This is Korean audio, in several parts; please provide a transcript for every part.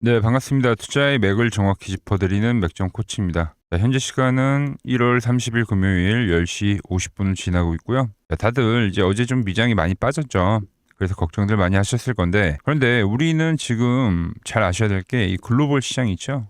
네, 반갑습니다. 투자의 맥을 정확히 짚어드리는 맥점 코치입니다. 자, 현재 시간은 1월 30일 금요일 10시 50분을 지나고 있고요. 자, 다들 이제 어제 좀 미장이 많이 빠졌죠. 그래서 걱정들 많이 하셨을 건데 그런데 우리는 지금 잘 아셔야 될 게 이 글로벌 시장이 있죠.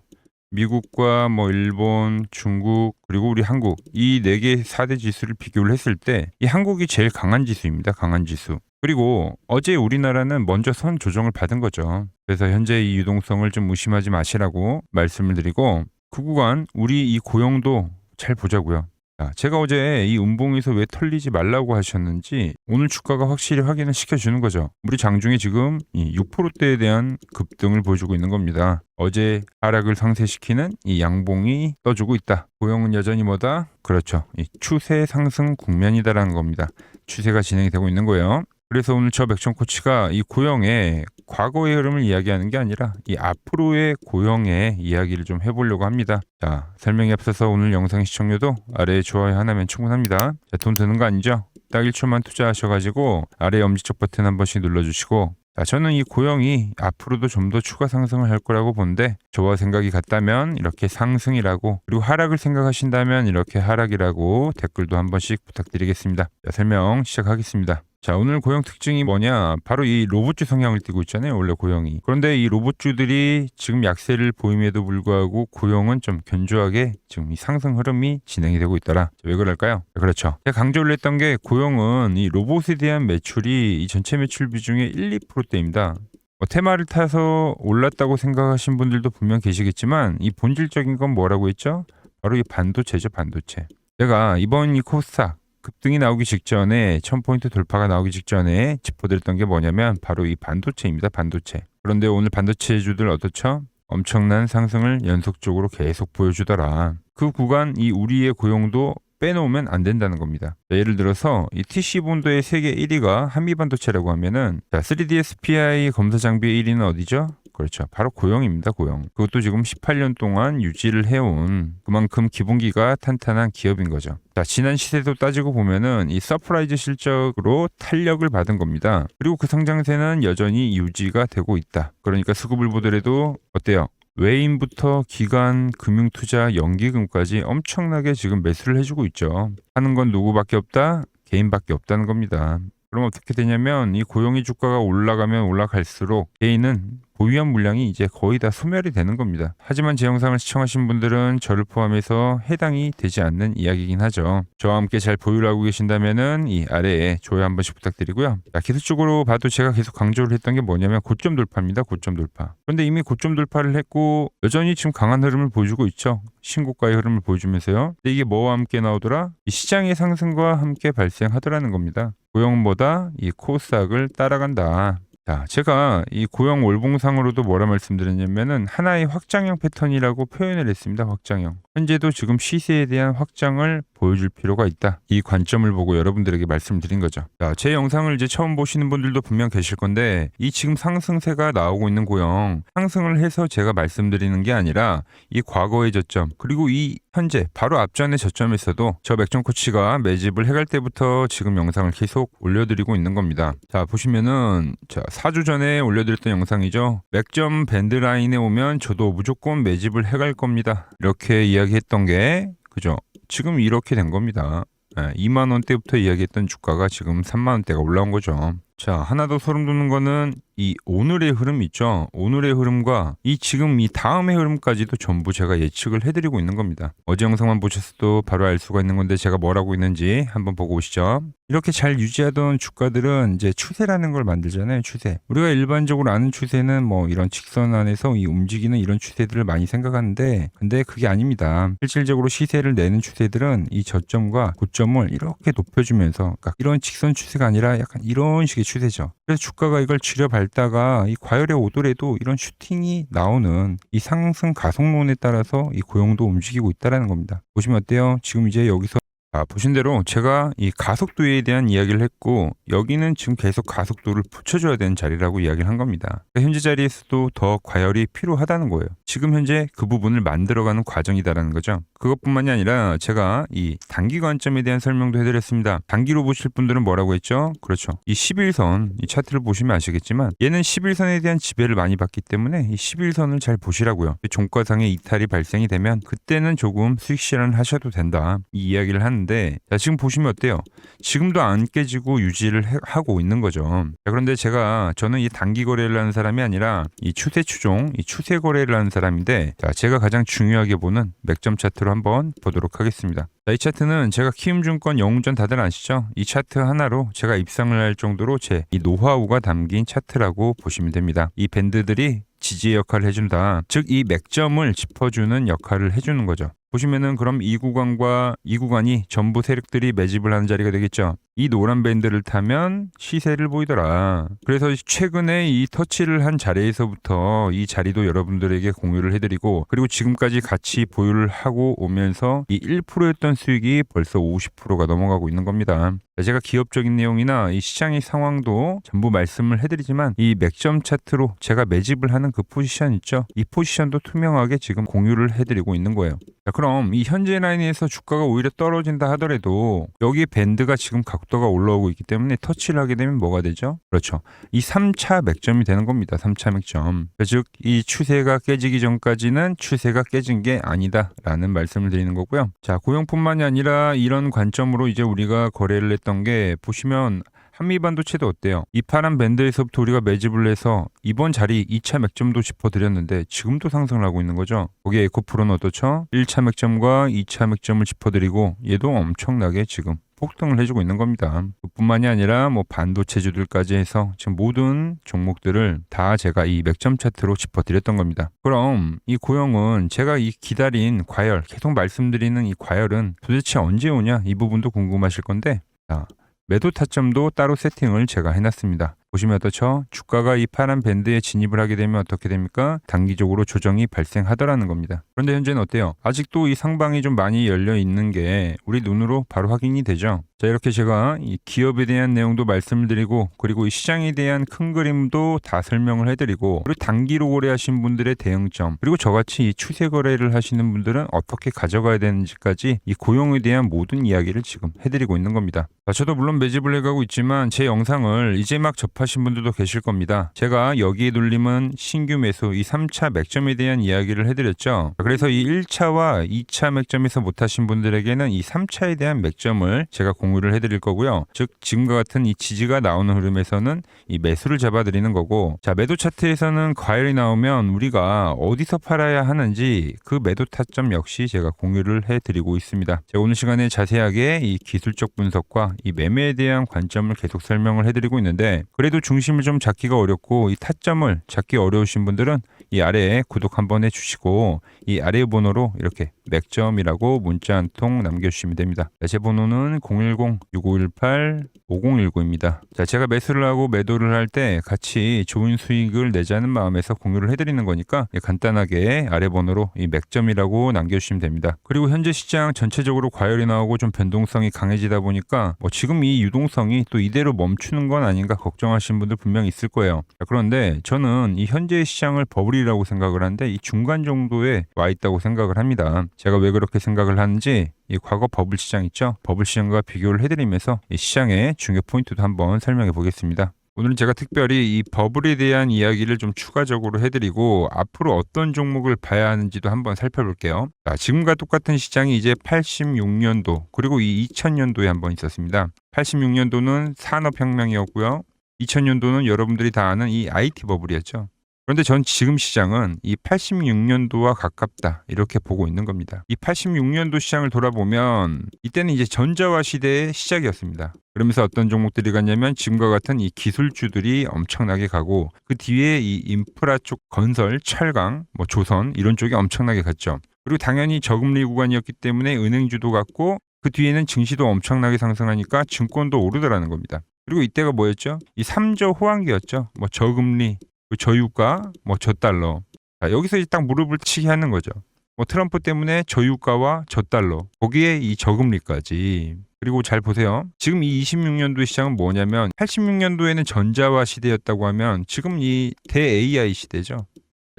미국과 뭐 일본, 중국 그리고 우리 한국 이 네 개 4대 지수를 비교를 했을 때 이 한국이 제일 강한 지수입니다. 강한 지수. 그리고 어제 우리나라는 먼저 선 조정을 받은 거죠. 그래서 현재 이 유동성을 좀 무심하지 마시라고 말씀을 드리고 그 구간 우리 이 고용도 잘 보자고요. 자, 제가 어제 이 음봉에서 왜 털리지 말라고 하셨는지 오늘 주가가 확실히 확인을 시켜주는 거죠. 우리 장중에 지금 이 6%대에 대한 급등을 보여주고 있는 겁니다. 어제 하락을 상쇄시키는 이 양봉이 떠주고 있다. 고용은 여전히 뭐다? 그렇죠. 이 추세 상승 국면이다라는 겁니다. 추세가 진행이 되고 있는 거예요. 그래서 오늘 저 맥천 코치가 이 고용의 과거의 흐름을 이야기하는 게 아니라 이 앞으로의 고용의 이야기를 좀 해보려고 합니다. 자, 설명에 앞서서 오늘 영상 시청료도 아래에 좋아요 하나면 충분합니다. 자, 돈 드는 거 아니죠? 딱 1초만 투자하셔가지고 아래 엄지척 버튼 한 번씩 눌러주시고 자, 저는 이 고용이 앞으로도 좀 더 추가 상승을 할 거라고 보는데 저와 생각이 같다면 이렇게 상승이라고 그리고 하락을 생각하신다면 이렇게 하락이라고 댓글도 한 번씩 부탁드리겠습니다. 자, 설명 시작하겠습니다. 자, 오늘 고용 특징이 뭐냐? 바로 이 로봇주 성향을 띠고 있잖아요. 원래 고용이. 그런데 이 로봇주들이 지금 약세를 보임에도 불구하고 고용은 좀 견조하게 지금 이 상승 흐름이 진행이 되고 있더라. 왜 그럴까요? 그렇죠. 제가 강조를 했던 게 고용은 이 로봇에 대한 매출이 이 전체 매출 비중의 1, 2%대입니다. 뭐 테마를 타서 올랐다고 생각하신 분들도 분명 계시겠지만 이 본질적인 건 뭐라고 했죠? 바로 이 반도체죠, 반도체. 제가 이번 이 코스닥 급등이 나오기 직전에 1000포인트 돌파가 나오기 직전에 짚어드렸던 게 뭐냐면 바로 이 반도체입니다. 반도체. 그런데 오늘 반도체주들 어떻죠? 엄청난 상승을 연속적으로 계속 보여주더라. 그 구간 이 우리의 고용도 빼놓으면 안 된다는 겁니다. 자, 예를 들어서 이 TC 본도의 세계 1위가 한미반도체라고 하면은 자, 3D SPI 검사 장비의 1위는 어디죠? 그렇죠. 바로 고용입니다. 고용. 그것도 지금 18년 동안 유지를 해온 그만큼 기본기가 탄탄한 기업인 거죠. 자, 지난 시세도 따지고 보면은 이 서프라이즈 실적으로 탄력을 받은 겁니다. 그리고 그 성장세는 여전히 유지가 되고 있다. 그러니까 수급을 보더라도 어때요? 외인부터 기관, 금융투자, 연기금까지 엄청나게 지금 매수를 해주고 있죠. 하는 건 누구밖에 없다? 개인밖에 없다는 겁니다. 그럼 어떻게 되냐면 이 고용의 주가가 올라가면 올라갈수록 개인은 보유한 물량이 이제 거의 다 소멸이 되는 겁니다. 하지만 제 영상을 시청하신 분들은 저를 포함해서 해당이 되지 않는 이야기이긴 하죠. 저와 함께 잘 보유를 하고 계신다면은 이 아래에 좋아요 한 번씩 부탁드리고요. 자, 기술적으로 봐도 제가 계속 강조를 했던 게 뭐냐면 고점 돌파입니다. 고점 돌파. 그런데 이미 고점 돌파를 했고 여전히 지금 강한 흐름을 보여주고 있죠. 신고가의 흐름을 보여주면서요. 근데 이게 뭐와 함께 나오더라? 이 시장의 상승과 함께 발생하더라는 겁니다. 고용보다 이 코스닥을 따라간다. 자, 제가 이 고용 월봉상으로도 뭐라 말씀드렸냐면은 하나의 확장형 패턴이라고 표현을 했습니다. 확장형. 현재도 지금 시세에 대한 확장을 보여줄 필요가 있다. 이 관점을 보고 여러분들에게 말씀드린 거죠. 자, 제 영상을 이제 처음 보시는 분들도 분명 계실 건데 이 지금 상승세가 나오고 있는 고용 상승을 해서 제가 말씀드리는 게 아니라 이 과거의 저점 그리고 이 현재 바로 앞전의 저점에서도 저 맥점 코치가 매집을 해갈 때부터 지금 영상을 계속 올려드리고 있는 겁니다. 자 보시면은 자 4주 전에 올려드렸던 영상이죠. 맥점 밴드 라인에 오면 저도 무조건 매집을 해갈 겁니다. 이렇게 이야기했던 게 그죠? 지금 이렇게 된 겁니다. 예, 2만 원대부터 이야기했던 주가가 지금 3만 원대가 올라온 거죠. 자, 하나 더 소름 돋는 거는 이 오늘의 흐름 있죠. 오늘의 흐름과 이 지금 이 다음의 흐름까지도 전부 제가 예측을 해드리고 있는 겁니다. 어제 영상만 보셨어도 바로 알 수가 있는 건데 제가 뭐라고 있는지 한번 보고 오시죠. 이렇게 잘 유지하던 주가들은 이제 추세라는 걸 만들잖아요. 추세. 우리가 일반적으로 아는 추세는 뭐 이런 직선 안에서 이 움직이는 이런 추세들을 많이 생각하는데 근데 그게 아닙니다. 실질적으로 시세를 내는 추세들은 이 저점과 고점을 이렇게 높여주면서 그러니까 이런 직선 추세가 아니라 약간 이런 식의 추세죠. 그래서 주가가 이걸 지려 밟다가 이 과열에 오더라도 이런 슈팅이 나오는 이 상승 가속론에 따라서 이 고용도 움직이고 있다라는 겁니다. 보시면 어때요? 지금 이제 여기서 아, 보신 대로 제가 이 가속도에 대한 이야기를 했고 여기는 지금 계속 가속도를 붙여줘야 되는 자리라고 이야기를 한 겁니다. 그러니까 현재 자리에서도 더 과열이 필요하다는 거예요. 지금 현재 그 부분을 만들어가는 과정이다라는 거죠. 그것뿐만이 아니라 제가 이 단기 관점에 대한 설명도 해드렸습니다. 단기로 보실 분들은 뭐라고 했죠? 그렇죠. 이 11선 이 차트를 보시면 아시겠지만 얘는 11선에 대한 지배를 많이 받기 때문에 이 11선을 잘 보시라고요. 종가상의 이탈이 발생이 되면 그때는 조금 수익 실현을 하셔도 된다 이 이야기를 하는데 자 지금 보시면 어때요? 지금도 안 깨지고 유지를 해- 하고 있는 거죠. 자, 그런데 제가 저는 이 단기 거래를 하는 사람이 아니라 이 추세 추종, 이 추세 거래를 하는 사람인데 자, 제가 가장 중요하게 보는 맥점 차트로 한번 보도록 하겠습니다. 자, 이 차트는 제가 키움증권 영웅전 다들 아시죠? 이 차트 하나로 제가 입상을 할 정도로 제 이 노하우가 담긴 차트라고 보시면 됩니다. 이 밴드들이 지지의 역할을 해준다. 즉 이 맥점을 짚어주는 역할을 해주는 거죠. 보시면은 그럼 이 구간과 이 구간이 전부 세력들이 매집을 하는 자리가 되겠죠. 이 노란 밴드를 타면 시세를 보이더라. 그래서 최근에 이 터치를 한 자리에서부터 이 자리도 여러분들에게 공유를 해드리고 그리고 지금까지 같이 보유를 하고 오면서 이 1%였던 수익이 벌써 50%가 넘어가고 있는 겁니다. 제가 기업적인 내용이나 이 시장의 상황도 전부 말씀을 해드리지만 이 맥점 차트로 제가 매집을 하는 그 포지션 있죠. 이 포지션도 투명하게 지금 공유를 해드리고 있는 거예요. 자, 그럼 이 현재 라인에서 주가가 오히려 떨어진다 하더라도 여기 밴드가 지금 각도가 올라오고 있기 때문에 터치를 하게 되면 뭐가 되죠? 그렇죠. 이 3차 맥점이 되는 겁니다. 3차 맥점. 즉 이 추세가 깨지기 전까지는 추세가 깨진 게 아니다라는 말씀을 드리는 거고요. 자, 고용뿐만이 아니라 이런 관점으로 이제 우리가 거래를 했던 게 보시면 한미 반도체도 어때요? 이 파란 밴드에서부터 우리가 매집을 해서 이번 자리 2차 맥점도 짚어드렸는데 지금도 상승을 하고 있는 거죠. 거기에 에코프로는 어떻죠? 1차 맥점과 2차 맥점을 짚어드리고 얘도 엄청나게 지금 폭등을 해주고 있는 겁니다. 그뿐만이 아니라 뭐 반도체주들까지 해서 지금 모든 종목들을 다 제가 이 맥점 차트로 짚어드렸던 겁니다. 그럼 이 고용은 제가 이 기다린 과열, 계속 말씀드리는 이 과열은 도대체 언제 오냐 이 부분도 궁금하실 건데 자, 매도 타점도 따로 세팅을 제가 해놨습니다. 보시면 어떻죠? 주가가 이 파란 밴드에 진입을 하게 되면 어떻게 됩니까? 단기적으로 조정이 발생하더라는 겁니다. 그런데 현재는 어때요? 아직도 이 상방이 좀 많이 열려 있는 게 우리 눈으로 바로 확인이 되죠. 자, 이렇게 제가 이 기업에 대한 내용도 말씀을 드리고 그리고 이 시장에 대한 큰 그림도 다 설명을 해드리고 그리고 단기로 거래하신 분들의 대응점 그리고 저같이 이 추세 거래를 하시는 분들은 어떻게 가져가야 되는지까지 이 고용에 대한 모든 이야기를 지금 해드리고 있는 겁니다. 자, 저도 물론 매집을 해가고 있지만 제 영상을 이제 막 접하 신 분들도 계실 겁니다. 제가 여기에 눌리면 신규 매수 이 3차 맥점에 대한 이야기를 해드렸죠. 자, 그래서 이 1차와 2차 맥점에서 못하신 분들에게는 이 3차에 대한 맥점을 제가 공유를 해드릴 거고요. 즉 지금과 같은 이 지지가 나오는 흐름에서는 이 매수를 잡아드리는 거고 자 매도 차트에서는 과열이 나오면 우리가 어디서 팔아야 하는지 그 매도 타점 역시 제가 공유를 해드리고 있습니다. 제가 오늘 시간에 자세하게 이 기술적 분석과 이 매매에 대한 관점을 계속 설명을 해드리고 있는데 그래도 중심을 좀 잡기가 어렵고 이 타점을 잡기 어려우신 분들은 이 아래에 구독 한번 해주시고 이 아래 번호로 이렇게 맥점이라고 문자 한 통 남겨주시면 됩니다. 자, 제 번호는 010-6518-5019입니다. 자, 제가 매수를 하고 매도를 할 때 같이 좋은 수익을 내자는 마음에서 공유를 해드리는 거니까 예, 간단하게 아래 번호로 이 맥점이라고 남겨주시면 됩니다. 그리고 현재 시장 전체적으로 과열이 나오고 좀 변동성이 강해지다 보니까 뭐 지금 이 유동성이 또 이대로 멈추는 건 아닌가 걱정하시는 분들 분명히 있을 거예요. 자, 그런데 저는 이 현재 시장을 버블이라고 생각을 하는데 이 중간 정도에 와 있다고 생각을 합니다. 제가 왜 그렇게 생각을 하는지 이 과거 버블 시장 있죠? 버블 시장과 비교를 해드리면서 이 시장의 중요 포인트도 한번 설명해 보겠습니다. 오늘은 제가 특별히 이 버블에 대한 이야기를 좀 추가적으로 해드리고 앞으로 어떤 종목을 봐야 하는지도 한번 살펴볼게요. 자, 지금과 똑같은 시장이 이제 86년도 그리고 이 2000년도에 한번 있었습니다. 86년도는 산업혁명이었고요. 2000년도는 여러분들이 다 아는 이 IT 버블이었죠. 그런데 전 지금 시장은 이 86년도와 가깝다 이렇게 보고 있는 겁니다. 이 86년도 시장을 돌아보면 이때는 이제 전자화 시대의 시작이었습니다. 그러면서 어떤 종목들이 갔냐면 지금과 같은 이 기술주들이 엄청나게 가고 그 뒤에 이 인프라 쪽 건설, 철강, 뭐 조선 이런 쪽이 엄청나게 갔죠. 그리고 당연히 저금리 구간이었기 때문에 은행주도 갔고 그 뒤에는 증시도 엄청나게 상승하니까 증권도 오르더라는 겁니다. 그리고 이때가 뭐였죠? 이 3조 호황기였죠. 뭐 저금리, 그 저유가, 뭐 저달러. 자, 여기서 이제 딱 무릎을 치게 하는 거죠. 뭐 트럼프 때문에 저유가와 저달러, 거기에 이 저금리까지. 그리고 잘 보세요. 지금 이 26년도 시장은 뭐냐면 86년도에는 전자화 시대였다고 하면 지금 이 대 AI 시대죠.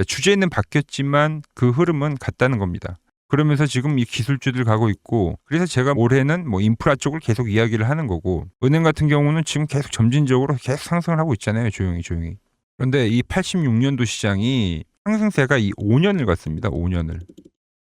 주제는 바뀌었지만 그 흐름은 같다는 겁니다. 그러면서 지금 이 기술주들 가고 있고 그래서 제가 올해는 뭐 인프라 쪽을 계속 이야기를 하는 거고 은행 같은 경우는 지금 계속 점진적으로 계속 상승을 하고 있잖아요. 조용히 조용히. 그런데 이 86년도 시장이 상승세가 이 5년을 갔습니다. 5년을.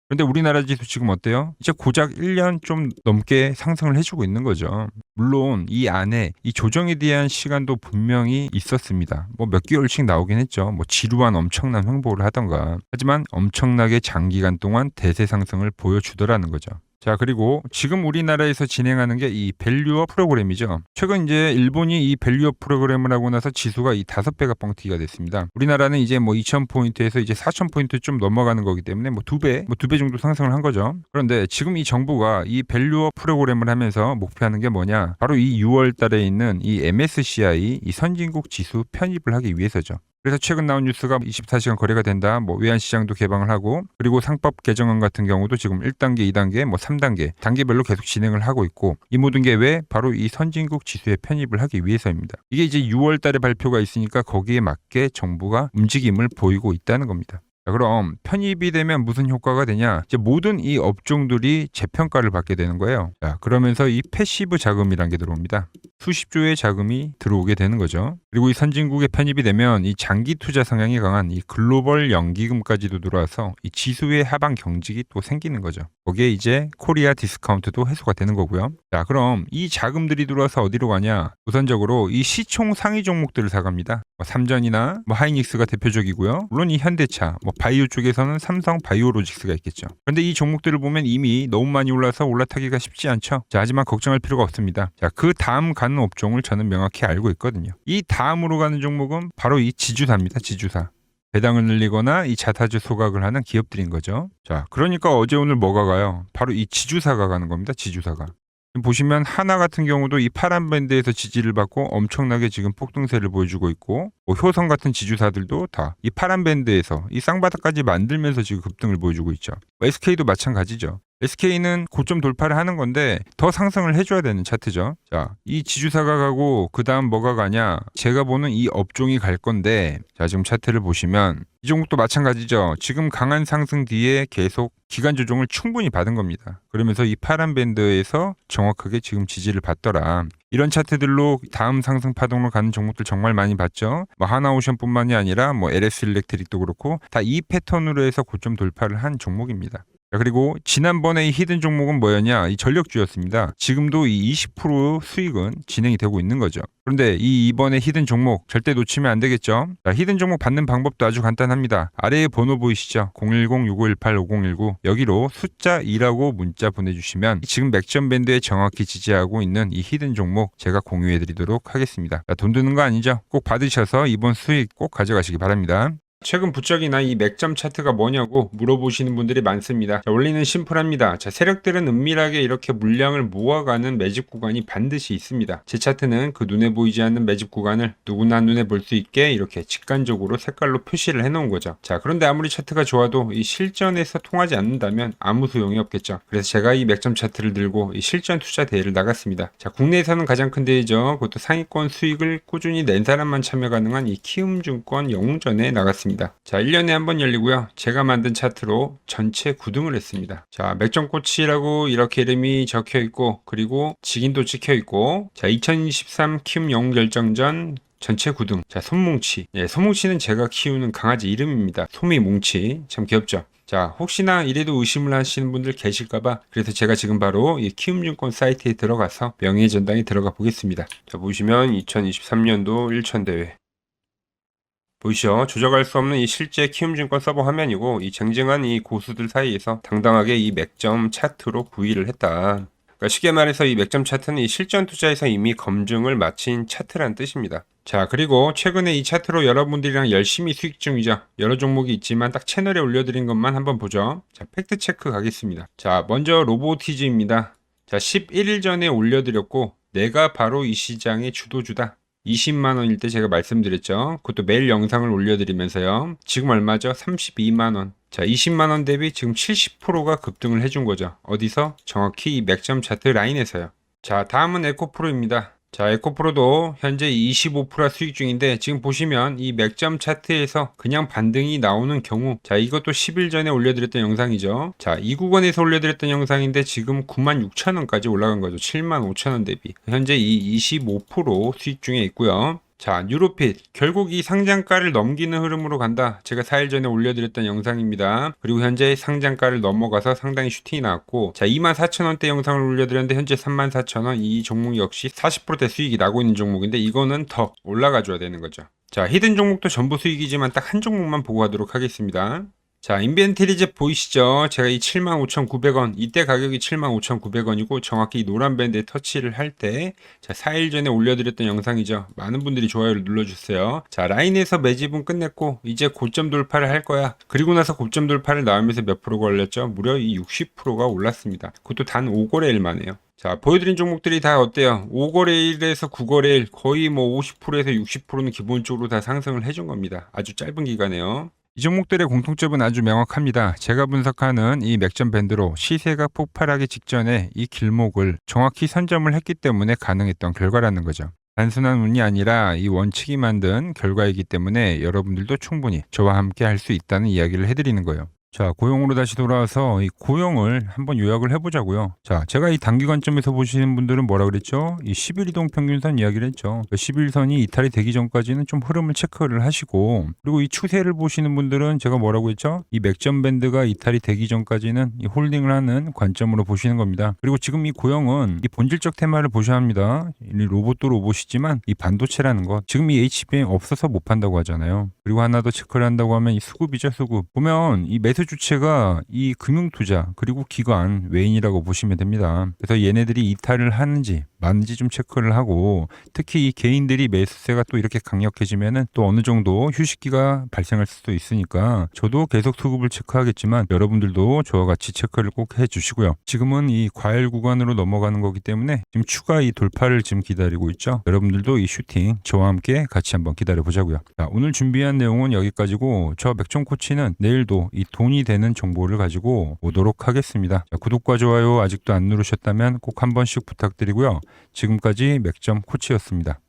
그런데 우리나라 지수 지금 어때요? 이제 고작 1년 좀 넘게 상승을 해주고 있는 거죠. 물론 이 안에 이 조정에 대한 시간도 분명히 있었습니다. 뭐 몇 개월씩 나오긴 했죠. 뭐 지루한 엄청난 횡보를 하던가. 하지만 엄청나게 장기간 동안 대세 상승을 보여주더라는 거죠. 자, 그리고 지금 우리나라에서 진행하는 게 이 밸류업 프로그램이죠. 최근 이제 일본이 이 밸류업 프로그램을 하고 나서 지수가 이 다섯 배가 뻥튀기가 됐습니다. 우리나라는 이제 뭐 2,000포인트에서 이제 4,000포인트 좀 넘어가는 거기 때문에 뭐 두 배, 뭐 두 배 정도 상승을 한 거죠. 그런데 지금 이 정부가 이 밸류업 프로그램을 하면서 목표하는 게 뭐냐? 바로 이 6월 달에 있는 이 MSCI 이 선진국 지수 편입을 하기 위해서죠. 그래서 최근 나온 뉴스가 24시간 거래가 된다. 뭐 외환 시장도 개방을 하고 그리고 상법 개정안 같은 경우도 지금 1단계, 2단계, 뭐 3단계 단계별로 계속 진행을 하고 있고 이 모든 게 왜 바로 이 선진국 지수에 편입을 하기 위해서입니다. 이게 이제 6월 달에 발표가 있으니까 거기에 맞게 정부가 움직임을 보이고 있다는 겁니다. 자, 그럼 편입이 되면 무슨 효과가 되냐? 이제 모든 이 업종들이 재평가를 받게 되는 거예요. 자, 그러면서 이 패시브 자금이란 게 들어옵니다. 수십 조의 자금이 들어오게 되는 거죠. 그리고 이 선진국에 편입이 되면 이 장기 투자 성향이 강한 이 글로벌 연기금까지도 들어와서 이 지수의 하방 경직이 또 생기는 거죠. 거기에 이제 코리아 디스카운트도 해소가 되는 거고요. 자, 그럼 이 자금들이 들어와서 어디로 가냐? 우선적으로 이 시총 상위 종목들을 사갑니다. 뭐 삼전이나 뭐 하이닉스가 대표적이고요. 물론 이 현대차, 뭐 바이오 쪽에서는 삼성 바이오로직스가 있겠죠. 그런데 이 종목들을 보면 이미 너무 많이 올라서 올라타기가 쉽지 않죠. 자, 하지만 걱정할 필요가 없습니다. 자, 그 다음 가는 업종을 저는 명확히 알고 있거든요. 이 다음으로 가는 종목은 바로 이 지주사입니다. 지주사. 배당을 늘리거나 이 자타주 소각을 하는 기업들인 거죠. 자, 그러니까 어제 오늘 뭐가 가요? 바로 이 지주사가 가는 겁니다. 지주사가. 보시면 하나 같은 경우도 이 파란 밴드에서 지지를 받고 엄청나게 지금 폭등세를 보여주고 있고 뭐 효성 같은 지주사들도 다 이 파란 밴드에서 이 쌍바닥까지 만들면서 지금 급등을 보여주고 있죠. SK도 마찬가지죠. SK는 고점 돌파를 하는 건데 더 상승을 해줘야 되는 차트죠. 자, 이 지주사가 가고 그 다음 뭐가 가냐? 제가 보는 이 업종이 갈 건데 자 지금 차트를 보시면 이 종목도 마찬가지죠. 지금 강한 상승 뒤에 계속 기간 조정을 충분히 받은 겁니다. 그러면서 이 파란 밴드에서 정확하게 지금 지지를 받더라. 이런 차트들로 다음 상승 파동으로 가는 종목들 정말 많이 봤죠. 뭐 하나오션뿐만이 아니라 뭐 LS 일렉트릭도 그렇고 다 이 패턴으로 해서 고점 돌파를 한 종목입니다. 자, 그리고 지난번에 이 히든 종목은 뭐였냐? 이 전력주였습니다. 지금도 이 20% 수익은 진행이 되고 있는 거죠. 그런데 이 이번에 히든 종목 절대 놓치면 안 되겠죠? 자, 히든 종목 받는 방법도 아주 간단합니다. 아래에 번호 보이시죠? 010-6518-5019 여기로 숫자 2라고 문자 보내주시면 지금 맥점 밴드에 정확히 지지하고 있는 이 히든 종목 제가 공유해드리도록 하겠습니다. 자, 돈 드는 거 아니죠? 꼭 받으셔서 이번 수익 꼭 가져가시기 바랍니다. 최근 부쩍이나 이 맥점 차트가 뭐냐고 물어보시는 분들이 많습니다. 자, 원리는 심플합니다. 자, 세력들은 은밀하게 이렇게 물량을 모아가는 매집 구간이 반드시 있습니다. 제 차트는 그 눈에 보이지 않는 매집 구간을 누구나 눈에 볼 수 있게 이렇게 직관적으로 색깔로 표시를 해놓은 거죠. 자, 그런데 아무리 차트가 좋아도 이 실전에서 통하지 않는다면 아무 소용이 없겠죠. 그래서 제가 이 맥점 차트를 들고 이 실전 투자 대회를 나갔습니다. 자, 국내에서는 가장 큰 대회죠. 그것도 상위권 수익을 꾸준히 낸 사람만 참여 가능한 이 키움증권 영웅전에 나갔습니다. 자, 1년에 한 번 열리고요. 제가 만든 차트로 전체 9등을 했습니다. 자, 맥점코치라고 이렇게 이름이 적혀 있고, 그리고 직인도 찍혀 있고, 자, 2023 키움 영웅 결정전 전체 9등. 자, 손뭉치. 예, 손뭉치는 제가 키우는 강아지 이름입니다. 소미 뭉치. 참 귀엽죠? 자, 혹시나 이래도 의심을 하시는 분들 계실까봐 그래서 제가 지금 바로 이 키움증권 사이트에 들어가서 명예의 전당에 들어가 보겠습니다. 자, 보시면 2023년도 1천 대회. 보이시죠? 조작할 수 없는 이 실제 키움증권 서버 화면이고 이 쟁쟁한 이 고수들 사이에서 당당하게 이 맥점 차트로 구의를 했다. 그러니까 쉽게 말해서 이 맥점 차트는 이 실전 투자에서 이미 검증을 마친 차트란 뜻입니다. 자, 그리고 최근에 이 차트로 여러분들이랑 열심히 수익 중이죠. 여러 종목이 있지만 딱 채널에 올려드린 것만 한번 보죠. 자, 팩트 체크 가겠습니다. 자, 먼저 로보티즈입니다. 자, 11일 전에 올려드렸고, 내가 바로 이 시장의 주도주다. 20만 원일 때 제가 말씀드렸죠. 그것도 매일 영상을 올려드리면서요. 지금 얼마죠? 32만 원. 자, 20만 원 대비 지금 70%가 급등을 해준 거죠. 어디서? 정확히 이 맥점 차트 라인에서요. 자, 다음은 에코프로입니다. 자, 에코프로도 현재 25% 수익 중인데 지금 보시면 이 맥점 차트에서 그냥 반등이 나오는 경우 자, 이것도 10일 전에 올려드렸던 영상이죠. 자, 이 구간에서 올려드렸던 영상인데 지금 96,000원까지 올라간 거죠. 75,000원 대비. 현재 이 25% 수익 중에 있고요. 자, 뉴로핏. 결국 이 상장가를 넘기는 흐름으로 간다. 제가 4일 전에 올려드렸던 영상입니다. 그리고 현재 상장가를 넘어가서 상당히 슈팅이 나왔고, 자, 24,000원대 영상을 올려드렸는데, 현재 34,000원. 이 종목 역시 40%대 수익이 나고 있는 종목인데, 이거는 더 올라가줘야 되는 거죠. 자, 히든 종목도 전부 수익이지만 딱 한 종목만 보고 가도록 하겠습니다. 자, 인벤트리즈 보이시죠? 제가 이 75,900원, 이때 가격이 75,900원이고 정확히 이 노란 밴드에 터치를 할 때, 자, 4일 전에 올려드렸던 영상이죠. 많은 분들이 좋아요를 눌러주세요. 자, 라인에서 매집은 끝냈고, 이제 고점 돌파를 할 거야. 그리고 나서 고점 돌파를 나오면서 몇 프로가 올렸죠? 무려 이 60%가 올랐습니다. 그것도 단 5거래일 만에요. 자, 보여드린 종목들이 다 어때요? 5거래일에서 9거래일 거의 뭐 50%에서 60%는 기본적으로 다 상승을 해준 겁니다. 아주 짧은 기간에요. 이 종목들의 공통점은 아주 명확합니다. 제가 분석하는 이 맥점 밴드로 시세가 폭발하기 직전에 이 길목을 정확히 선점을 했기 때문에 가능했던 결과라는 거죠. 단순한 운이 아니라 이 원칙이 만든 결과이기 때문에 여러분들도 충분히 저와 함께 할 수 있다는 이야기를 해드리는 거예요. 자, 고용으로 다시 돌아와서 이 고용을 한번 요약을 해보자고요. 자, 제가 이 단기 관점에서 보시는 분들은 뭐라 그랬죠? 이 10일 이동 평균선 이야기를 했죠. 11선이 이탈이 되기 전까지는 좀 흐름을 체크를 하시고, 그리고 이 추세를 보시는 분들은 제가 뭐라고 했죠? 이 맥점 밴드가 이탈이 되기 전까지는 이 홀딩을 하는 관점으로 보시는 겁니다. 그리고 지금 이 고용은 이 본질적 테마를 보셔야 합니다. 이 로봇도 로봇이지만 이 반도체라는 것, 지금 이 HBM 없어서 못 판다고 하잖아요. 그리고 하나 더 체크를 한다고 하면 이 수급이죠, 수급. 보면 이 매수 주체가 이 금융 투자 그리고 기관 외인이라고 보시면 됩니다. 그래서 얘네들이 이탈을 하는지 맞는지 좀 체크를 하고 특히 이 개인들이 매수세가 또 이렇게 강력해지면은 또 어느 정도 휴식기가 발생할 수도 있으니까 저도 계속 수급을 체크하겠지만 여러분들도 저와 같이 체크를 꼭 해주시고요. 지금은 이 과열 구간으로 넘어가는 거기 때문에 지금 추가 이 돌파를 지금 기다리고 있죠. 여러분들도 이 슈팅 저와 함께 같이 한번 기다려 보자고요. 자, 오늘 준비한 내용은 여기까지고 저 맥종 코치는 내일도 이 돈이 되는 정보를 가지고 오도록 하겠습니다. 자, 구독과 좋아요 아직도 안 누르셨다면 꼭 한 번씩 부탁드리고요. 지금까지 맥점 코치였습니다.